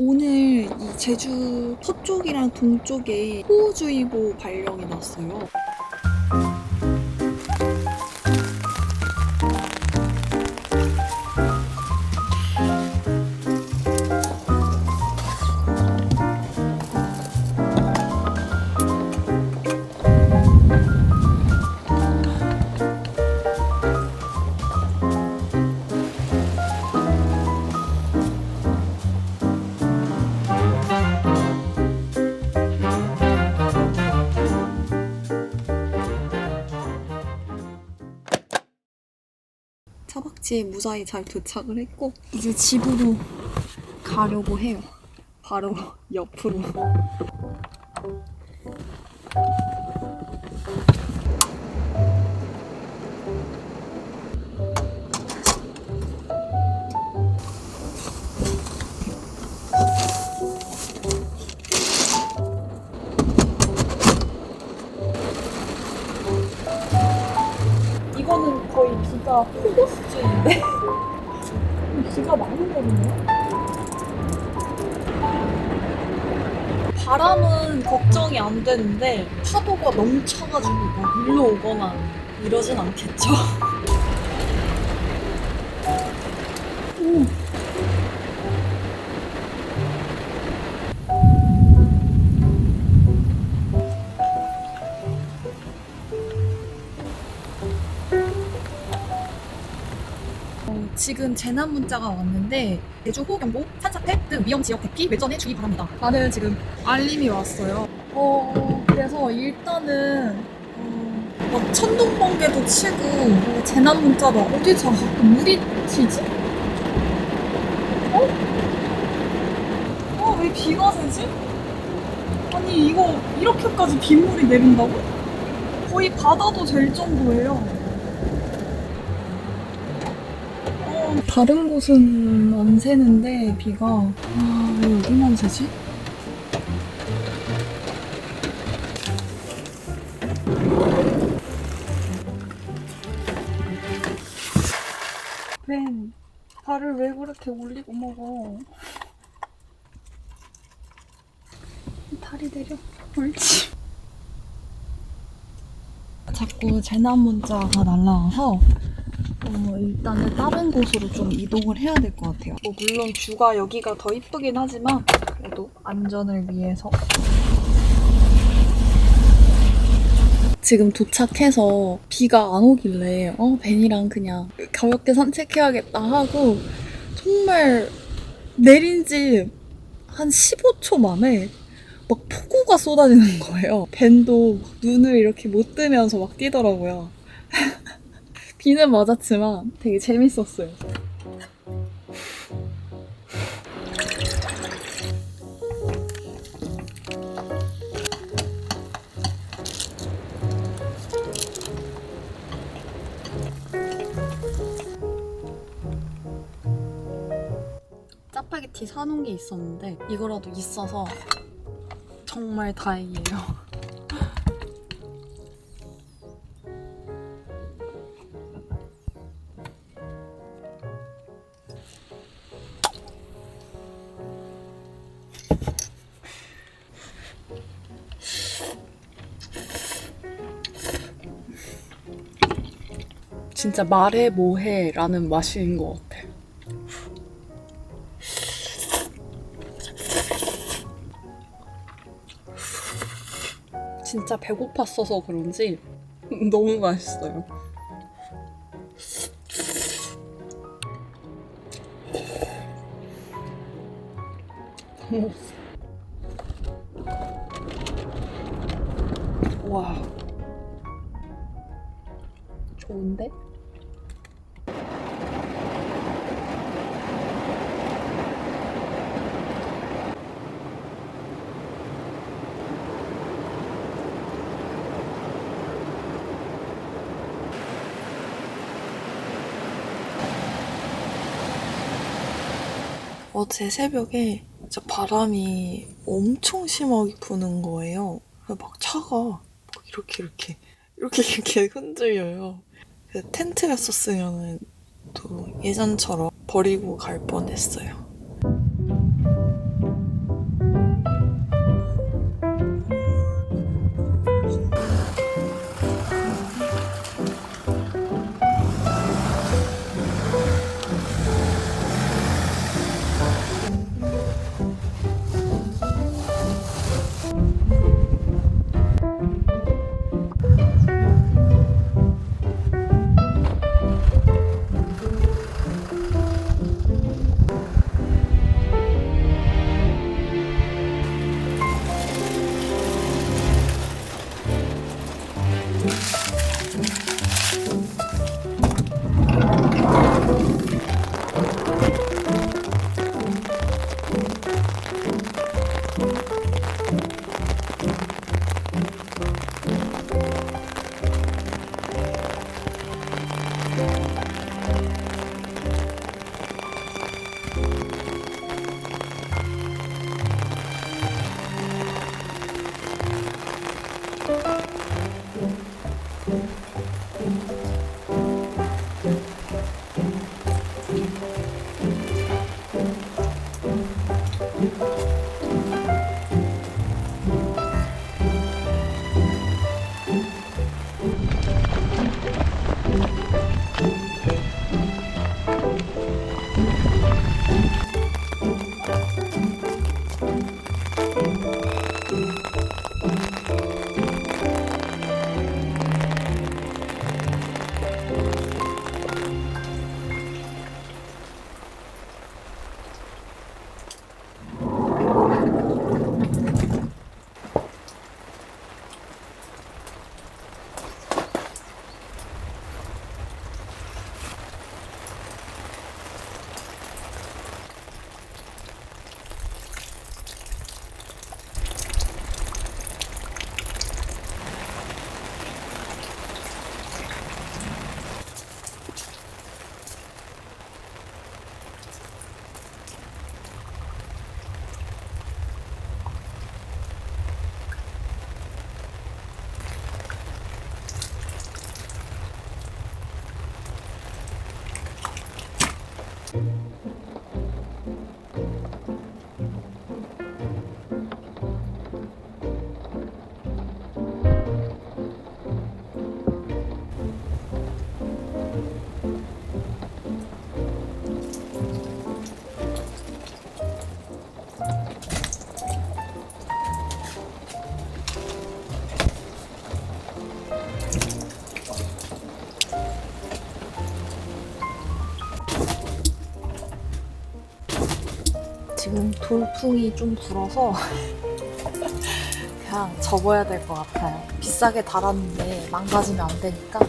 오늘 이 제주 서쪽이랑 동쪽에 호우주의보 발령이 났어요. 차박지에 무사히 잘 도착을 했고 이제 집으로 가려고 해요. 바로 옆으로. 이거는 거의 비가 폭우 수준인데 비가 많은 거군요. 바람은 걱정이 안 되는데 파도가 너무 차가지고 막 밀려오거나 이러진 않겠죠? 지금 재난 문자가 왔는데 제주 호우경보, 산사태 등 위험 지역 대피 외전에 주의 바랍니다. 라는 지금 알림이 왔어요. 어 그래서 일단은 어, 막 천둥 번개도 치고 어, 재난 문자가 어디서 자꾸 물이 튀지? 어? 어 왜 비가 새지? 아니 이거 이렇게까지 빗물이 내린다고? 거의 바다도 될 정도예요. 다른 곳은 안 새는데 비가 아, 왜 여기만 새지? 벤, 발을 왜 그렇게 올리고 먹어? 다리 내려. 옳지. 자꾸 재난 문자가 날라와서 어, 일단은 다른 곳으로 좀 이동을 해야 될 것 같아요. 뭐 물론 뷰가 여기가 더 이쁘긴 하지만 그래도 안전을 위해서 지금 도착해서 비가 안 오길래 어 벤이랑 그냥 가볍게 산책해야겠다 하고 정말 내린 지 한 15초 만에 막 폭우가 쏟아지는 거예요. 벤도 막 눈을 이렇게 못 뜨면서 막 뛰더라고요. 비는 맞았지만 되게 재밌었어요. 짜파게티 사놓은 게 있었는데 이거라도 있어서 정말 다행이에요. 진짜 말해 뭐해 라는 맛인 것 같아. 진짜 배고팠어서 그런지 너무 맛있어요. 와. 좋은데? 어제 새벽에 진짜 바람이 엄청 심하게 부는 거예요. 막 차가 막 이렇게 이렇게 이렇게 이렇게 흔들려요. 그 텐트였었으면 또 예전처럼 버리고 갈 뻔했어요. 돌풍이 좀 불어서 그냥 접어야 될 것 같아요. 비싸게 달았는데 망가지면 안 되니까.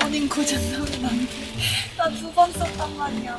아닌 고장 나면 안 돼. 나 두 번 썼단 말이야.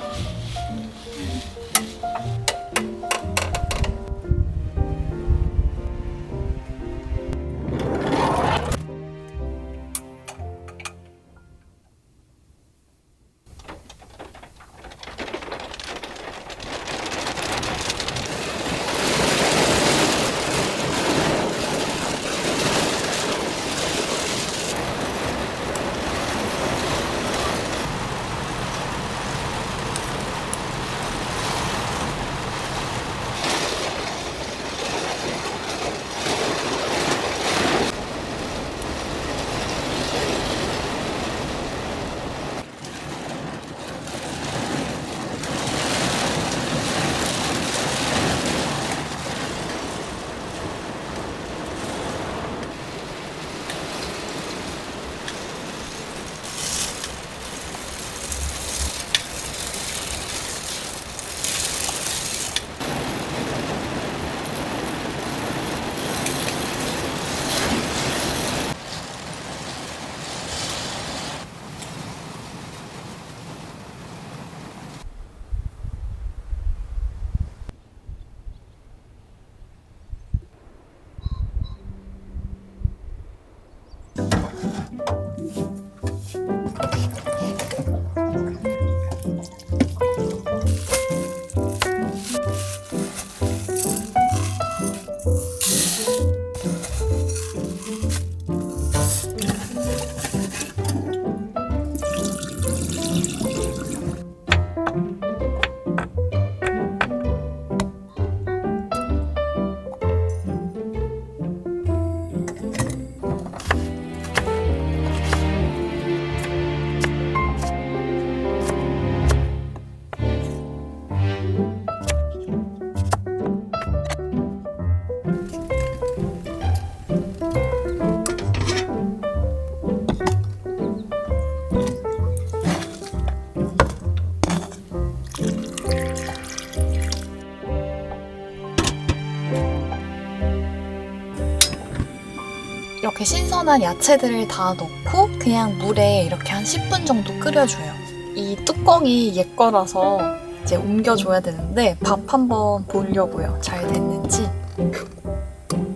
이렇게 신선한 야채들을 다 넣고 그냥 물에 이렇게 한 10분 정도 끓여줘요. 이 뚜껑이 옛 거라서 이제 옮겨줘야 되는데 밥 한번 보려고요. 잘 됐는지.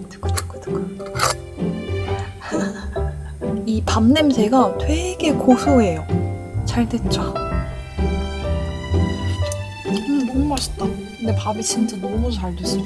두구두구두구. 이 밥 냄새가 되게 고소해요. 잘 됐죠? 음, 너무 맛있다. 근데 밥이 진짜 너무 잘 됐어.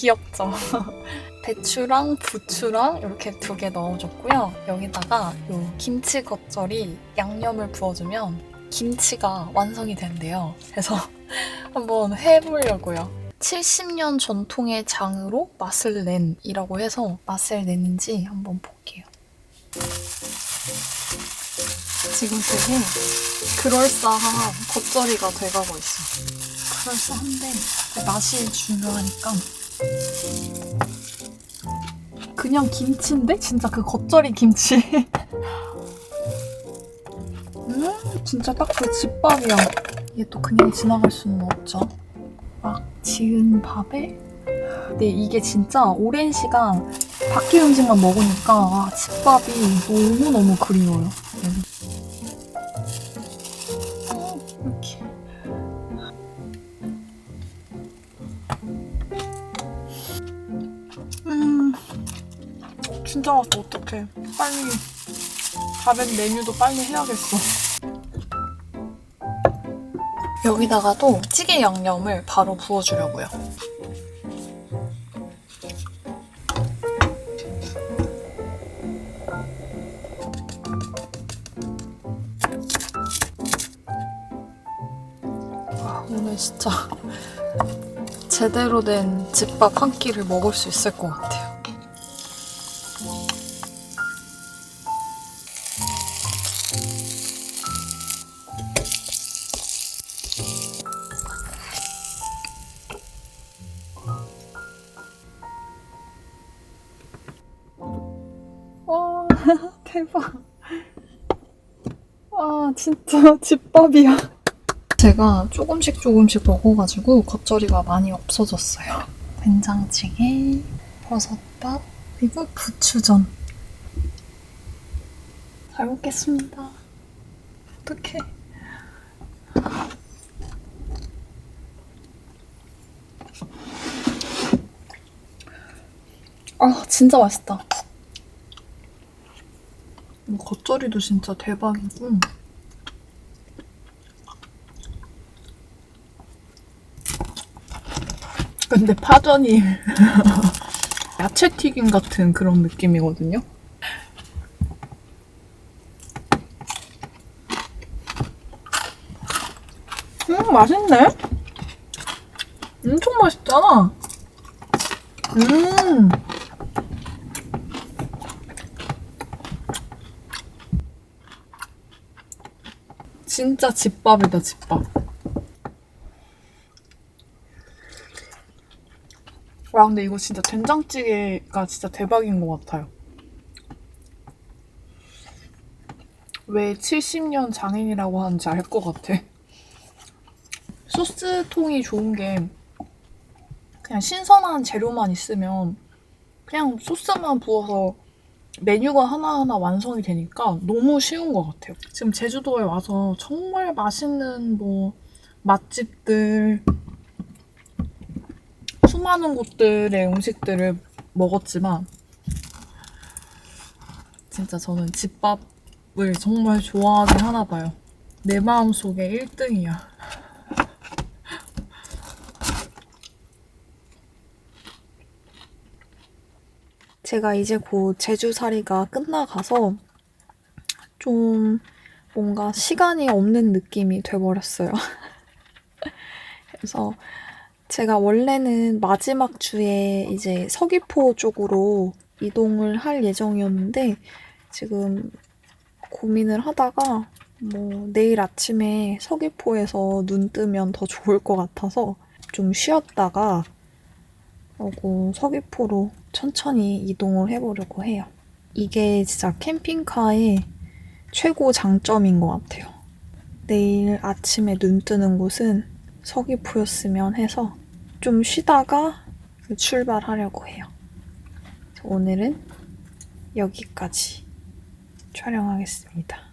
귀엽죠? 배추랑 부추랑 이렇게 두 개 넣어줬고요. 여기다가 요 김치 겉절이 양념을 부어주면 김치가 완성이 된대요. 그래서 한번 해보려고요. 70년 전통의 장으로 맛을 낸이라고 해서 맛을 내는지 한번 볼게요. 지금 되게 그럴싸한 겉절이가 돼가고 있어. 그럴싸한데 맛이 중요하니까 그냥 김치인데 진짜 그 겉절이 김치. 음 진짜 딱 그 집밥이야. 이게 또 그냥 지나갈 수는 없죠. 막 지은 밥에 근데 이게 진짜 오랜 시간 밖에 음식만 먹으니까 아, 집밥이 너무너무 그리워요. 진짜 맛있어. 어떡해. 빨리 다른 메뉴도 빨리 해야겠어. 여기다가도 찌개 양념을 바로 부어주려고요. 와, 오늘 진짜 제대로 된 집밥 한 끼를 먹을 수 있을 것 같아요. 집밥이야. 제가 조금씩 조금씩 먹어가지고 겉절이가 많이 없어졌어요. 된장찌개, 버섯밥, 그리고 부추전. 잘 먹겠습니다. 어떡해. 아, 진짜 맛있다. 뭐 겉절이도 진짜 대박이고. 근데 파전이 야채 튀김 같은 그런 느낌이거든요. 음, 맛있네? 엄청 맛있잖아. 음. 진짜 집밥이다, 집밥. 와, 근데 이거 진짜 된장찌개가 진짜 대박인 것 같아요. 왜 70년 장인이라고 하는지 알 것 같아. 소스통이 좋은 게 그냥 신선한 재료만 있으면 그냥 소스만 부어서 메뉴가 하나하나 완성이 되니까 너무 쉬운 것 같아요. 지금 제주도에 와서 정말 맛있는 뭐 맛집들 수많은 곳들의 음식들을 먹었지만 진짜 저는 집밥을 정말 좋아하긴 하나 봐요. 내 마음속에 1등이야. 제가 이제 곧 제주살이가 끝나가서 좀 뭔가 시간이 없는 느낌이 돼버렸어요. 그래서 제가 원래는 마지막 주에 이제 서귀포 쪽으로 이동을 할 예정이었는데 지금 고민을 하다가 뭐 내일 아침에 서귀포에서 눈 뜨면 더 좋을 것 같아서 좀 쉬었다가 하고 서귀포로 천천히 이동을 해보려고 해요. 이게 진짜 캠핑카의 최고 장점인 것 같아요. 내일 아침에 눈 뜨는 곳은 서귀포였으면 해서 좀 쉬다가 출발하려고 해요. 오늘은 여기까지 촬영하겠습니다.